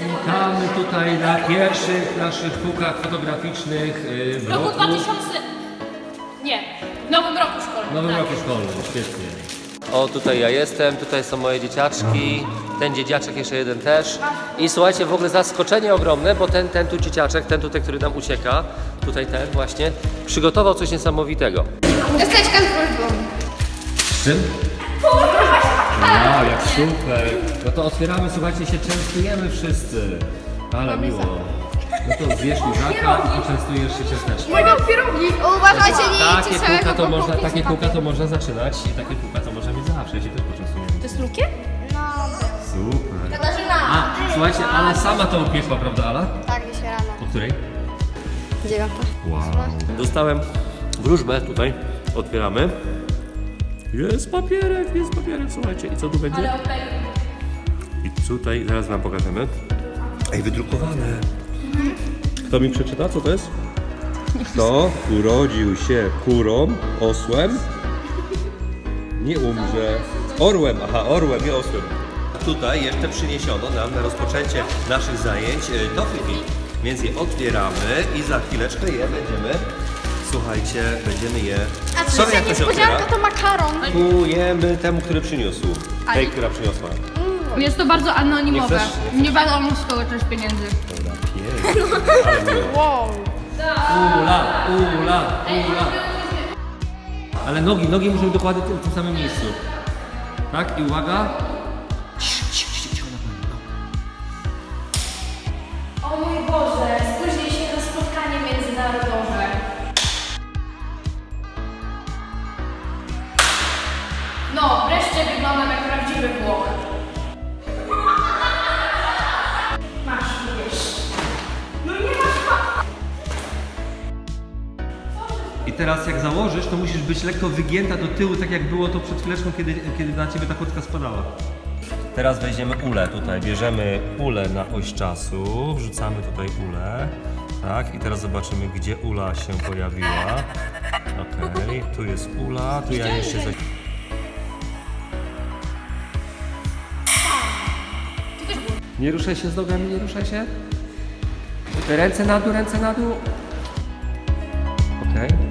Witamy tutaj na pierwszych naszych półkach fotograficznych w W roku roku, 2000... Nie, w nowym roku szkolnym. w nowym tak. roku szkolnym, świetnie. O, tutaj ja jestem, tutaj są moje dzieciaczki, ten dzieciaczek jeszcze jeden też. I słuchajcie, w ogóle zaskoczenie ogromne, bo ten, ten tu dzieciaczek, ten tutaj, który nam ucieka, tutaj ten właśnie, przygotował coś niesamowitego. Ciasteczka z wróżbą. Z czym? Wow, jak super. No to otwieramy, słuchajcie, się częstujemy wszyscy. Ale miło. No to zjesz lizaka i poczęstujesz się ciasteczkiem. Mojego pierogi. Uważajcie, nie Takie jedzcie kółka to można, takie kółka to można zaczynać i takie kółka to można mieć zawsze, się też poczęstujemy. To jest lukie? No. Super. Katarzyna. A, słuchajcie, Ala sama to upiekła, prawda Ala? Tak, dzisiaj rano. O której? Dziewiąta. Wow. Dostałem wróżbę tutaj, otwieramy. Jest papierek, jest papierek, słuchajcie. I co tu będzie? Ale okej. I tutaj, zaraz wam pokażemy. Ej, wydrukowane. Kto mi przeczyta, co to jest? Kto urodził się kurą, osłem, nie umrze. Orłem, aha, orłem, nie osłem. Tutaj jeszcze przyniesiono nam na rozpoczęcie naszych zajęć e, toffee. Więc je otwieramy i za chwileczkę je będziemy, słuchajcie, będziemy je... A Sorry, trzecia jak to się otwiera? niespodzianka to makaron. Kupujemy temu, który przyniósł. Tej, która przyniosła. Jest to bardzo anonimowe. Nie chcesz? Nie wiadomo z kogo to jest pieniędzy. Dobra, pięknie. Ale miło. Wow. Ula, ula, ula. Ale nogi, nogi muszą być dokładnie w tym, w tym samym miejscu. Tak? I uwaga. Cicho, cicho, cicho, cicho, na pewno. O mój Boże, wreszcie wyglądam jak prawdziwy Włoch. Masz, wiesz. No nie masz I teraz jak założysz, to musisz być lekko wygięta do tyłu, tak jak było to przed chwileczką, kiedy, kiedy na ciebie ta kotka spadała. Teraz weźmiemy ulę tutaj. Bierzemy ulę na oś czasu, wrzucamy tutaj ulę. Tak, i teraz zobaczymy, gdzie ula się pojawiła. Okej, tu jest ula, tu ja jeszcze za... Nie ruszaj się z nogami, nie ruszaj się. Ręce na dół, ręce na dół. Okej.